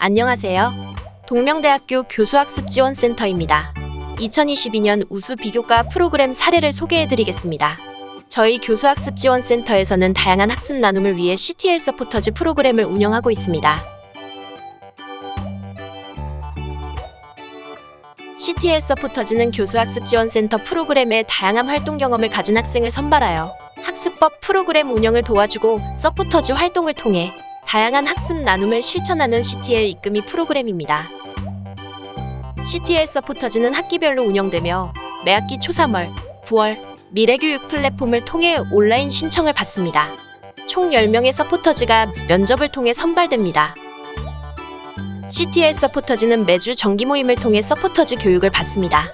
안녕하세요. 동명대학교 교수학습지원센터입니다. 2022년 우수 비교과 프로그램 사례를 소개해드리겠습니다. 저희 교수학습지원센터에서는 다양한 학습 나눔을 위해 CTL 서포터즈 프로그램을 운영하고 있습니다. CTL 서포터즈는 교수학습지원센터 프로그램에 다양한 활동 경험을 가진 학생을 선발하여 학습법 프로그램 운영을 도와주고 서포터즈 활동을 통해 다양한 학습 나눔을 실천하는 CTL 이끄미 프로그램입니다. CTL 서포터즈는 학기별로 운영되며 매학기 초 3월, 9월 미래교육 플랫폼을 통해 온라인 신청을 받습니다. 총 10명의 서포터즈가 면접을 통해 선발됩니다. CTL 서포터즈는 매주 정기 모임을 통해 서포터즈 교육을 받습니다.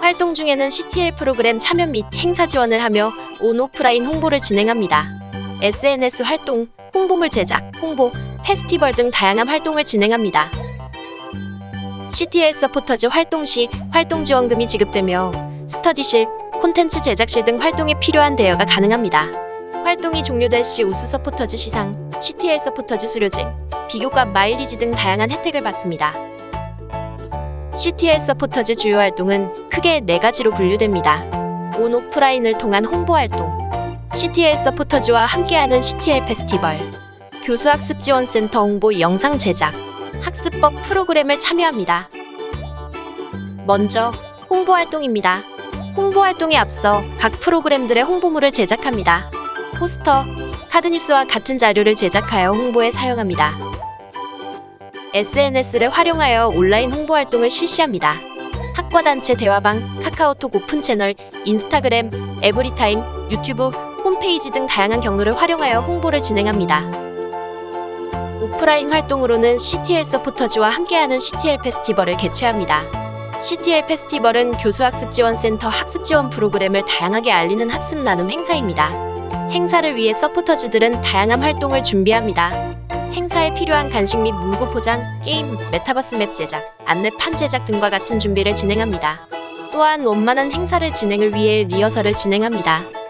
활동 중에는 CTL 프로그램 참여 및 행사 지원을 하며 온 오프라인 홍보를 진행합니다. SNS 활동, 홍보물 제작, 홍보, 페스티벌 등 다양한 활동을 진행합니다. CTL 서포터즈 활동 시 활동 지원금이 지급되며 스터디실, 콘텐츠 제작실 등 활동에 필요한 대여가 가능합니다. 활동이 종료될 시 우수 서포터즈 시상, CTL 서포터즈 수료증, 비교과 마일리지 등 다양한 혜택을 받습니다. CTL 서포터즈 주요 활동은 크게 네 가지로 분류됩니다. 온 오프라인을 통한 홍보 활동, CTL 서포터즈와 함께하는 CTL 페스티벌, 교수학습지원센터 홍보 영상 제작, 학습법 프로그램을 참여합니다. 먼저 홍보 활동입니다. 홍보 활동에 앞서 각 프로그램들의 홍보물을 제작합니다. 포스터, 카드뉴스와 같은 자료를 제작하여 홍보에 사용합니다. SNS를 활용하여 온라인 홍보 활동을 실시합니다. 학과단체 대화방, 카카오톡 오픈 채널, 인스타그램, 에브리타임, 유튜브, 홈페이지 등 다양한 경로를 활용하여 홍보를 진행합니다. 오프라인 활동으로는 CTL 서포터즈와 함께하는 CTL 페스티벌을 개최합니다. CTL 페스티벌은 교수학습지원센터 학습지원 프로그램을 다양하게 알리는 학습 나눔 행사입니다. 행사를 위해 서포터즈들은 다양한 활동을 준비합니다. 행사에 필요한 간식 및 문구 포장, 게임, 메타버스 맵 제작, 안내판 제작 등과 같은 준비를 진행합니다. 또한 원만한 행사를 진행을 위해 리허설을 진행합니다.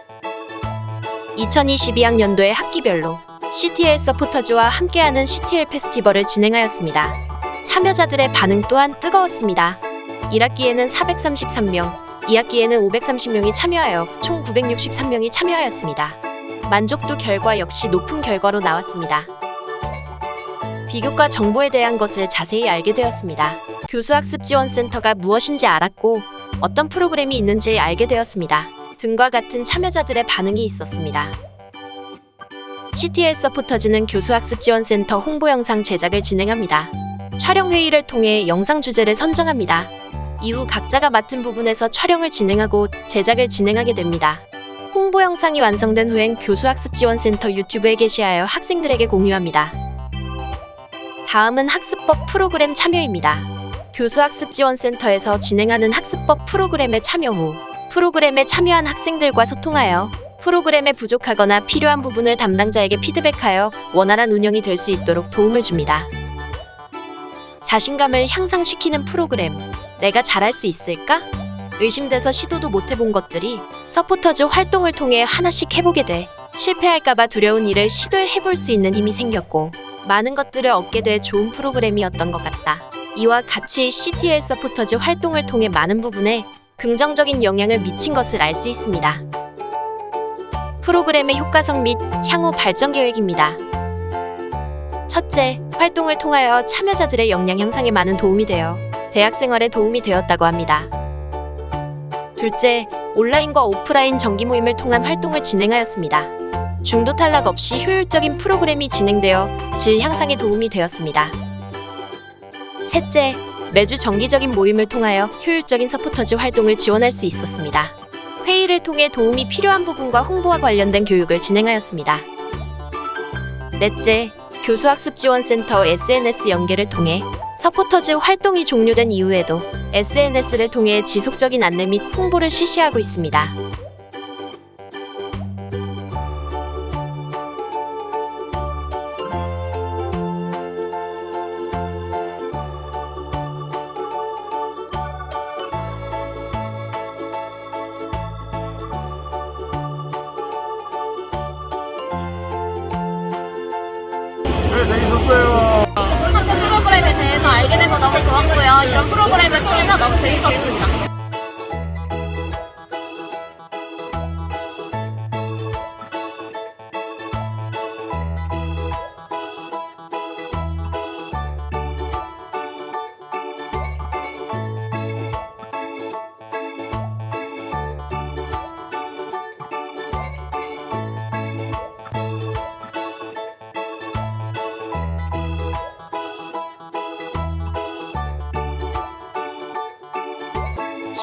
2022학년도에 학기별로 CTL 서포터즈와 함께하는 CTL 페스티벌을 진행하였습니다. 참여자들의 반응 또한 뜨거웠습니다. 1학기에는 433명, 2학기에는 530명이 참여하여 총 963명이 참여하였습니다. 만족도 결과 역시 높은 결과로 나왔습니다. 비교과 정보에 대한 것을 자세히 알게 되었습니다. 교수학습지원센터가 무엇인지 알았고 어떤 프로그램이 있는지 알게 되었습니다. 등과 같은 참여자들의 반응이 있었습니다. CTL 서포터즈는 교수학습 지원센터 홍보 영상 제작을 진행합니다. 촬영 회의를 통해 영상 주제를 선정합니다. 이후 각자가 맡은 부분에서 촬영을 진행하고 제작을 진행하게 됩니다. 홍보 영상이 완성된 후엔 교수학습 지원센터 유튜브에 게시하여 학생들에게 공유합니다. 다음은 학습법 프로그램 참여입니다. 교수학습지원센터에서 진행하는 학습법 프로그램에 참여 후 프로그램에 참여한 학생들과 소통하여 프로그램에 부족하거나 필요한 부분을 담당자에게 피드백하여 원활한 운영이 될 수 있도록 도움을 줍니다. 자신감을 향상시키는 프로그램. 내가 잘할 수 있을까? 의심돼서 시도도 못 해본 것들이 서포터즈 활동을 통해 하나씩 해보게 돼 실패할까봐 두려운 일을 시도해볼 수 있는 힘이 생겼고 많은 것들을 얻게 돼 좋은 프로그램이었던 것 같다. 이와 같이 CTL 서포터즈 활동을 통해 많은 부분에 긍정적인 영향을 미친 것을 알 수 있습니다. 프로그램의 효과성 및 향후 발전 계획입니다. 첫째, 활동을 통하여 참여자들의 역량 향상에 많은 도움이 되어 대학 생활에 도움이 되었다고 합니다. 둘째, 온라인과 오프라인 정기 모임을 통한 활동을 진행하였습니다. 중도 탈락 없이 효율적인 프로그램이 진행되어 질 향상에 도움이 되었습니다. 셋째, 매주 정기적인 모임을 통하여 효율적인 서포터즈 활동을 지원할 수 있었습니다. 회의를 통해 도움이 필요한 부분과 홍보와 관련된 교육을 진행하였습니다. 넷째, 교수학습지원센터 SNS 연계를 통해 서포터즈 활동이 종료된 이후에도 SNS를 통해 지속적인 안내 및 홍보를 실시하고 있습니다. 재밌었어요. 한국 어, 그 프로그램에 대해서 알게 돼서 너무 좋았고요. 이런 프로그램을 통해서 너무 재밌었습니다.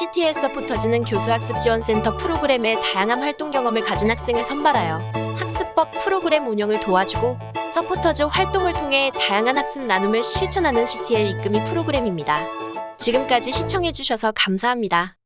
CTL 서포터즈는 교수학습 지원센터 프로그램의 다양한 활동 경험을 가진 학생을 선발하여 학습법 프로그램 운영을 도와주고 서포터즈 활동을 통해 다양한 학습 나눔을 실천하는 CTL 이끌이 프로그램입니다. 지금까지 시청해주셔서 감사합니다.